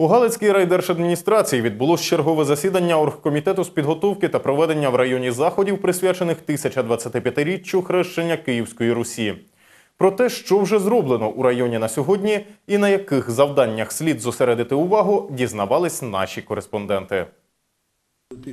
У Галицькій райдержадміністрації відбулось чергове засідання оргкомітету з підготовки та проведення в районі заходів, присвячених 1025-річчю хрещення Київської Русі. Про те, що вже зроблено у районі на сьогодні і на яких завданнях слід зосередити увагу, дізнавались наші кореспонденти.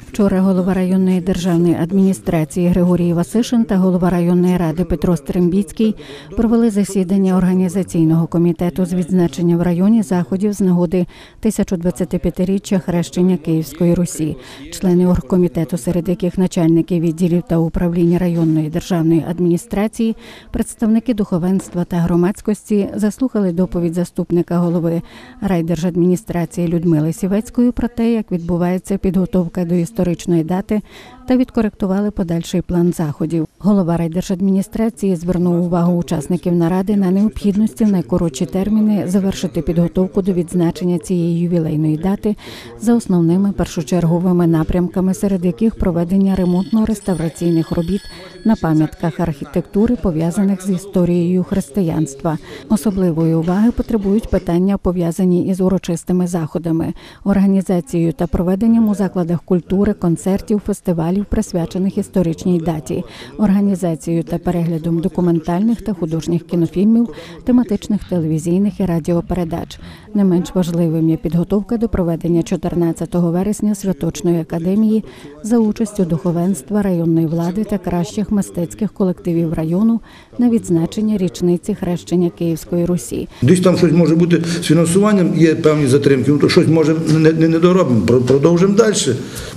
Вчора голова районної державної адміністрації Григорій Васишин та голова районної ради Петро Стрембіцький провели засідання організаційного комітету з відзначення в районі заходів з нагоди 1025-річчя хрещення Київської Русі. Члени оргкомітету, серед яких начальники відділів та управління районної державної адміністрації, представники духовенства та громадськості заслухали доповідь заступника голови райдержадміністрації Людмили Сівецької про те, як відбувається підготовка до історичної дати та відкоректували подальший план заходів. Голова райдержадміністрації звернув увагу учасників наради на необхідності в найкоротші терміни завершити підготовку до відзначення цієї ювілейної дати за основними першочерговими напрямками, серед яких проведення ремонтно-реставраційних робіт на пам'ятках архітектури, пов'язаних з історією християнства. Особливої уваги потребують питання, пов'язані із урочистими заходами, організацією та проведенням у закладах культури, концертів, фестивалів, присвячених історичній даті, організацією та переглядом документальних та художніх кінофільмів, тематичних телевізійних і радіопередач. Не менш важливим є підготовка до проведення 14 вересня святочної академії за участю духовенства районної влади та кращих мистецьких колективів району на відзначення річниці хрещення Київської Русі. Десь там щось може бути з фінансуванням, є певні затримки, ну то щось може не, не, не доробимо. Про- Продовжимо далі.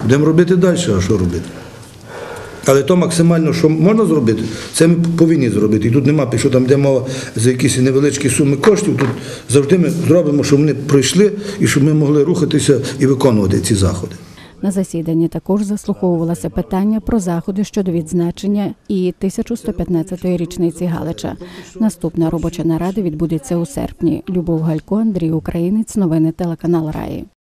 Будемо робити далі, а що робити? Але то максимально, що можна зробити, це ми повинні зробити. І тут нема, що там йде мова за якісь невеличкі суми коштів. Тут завжди ми зробимо, щоб вони пройшли і щоб ми могли рухатися і виконувати ці заходи. На засіданні також заслуховувалося питання про заходи щодо відзначення і 1115-ї річниці Галича. Наступна робоча нарада відбудеться у серпні. Любов Галько, Андрій Українець, новини телеканал Раї.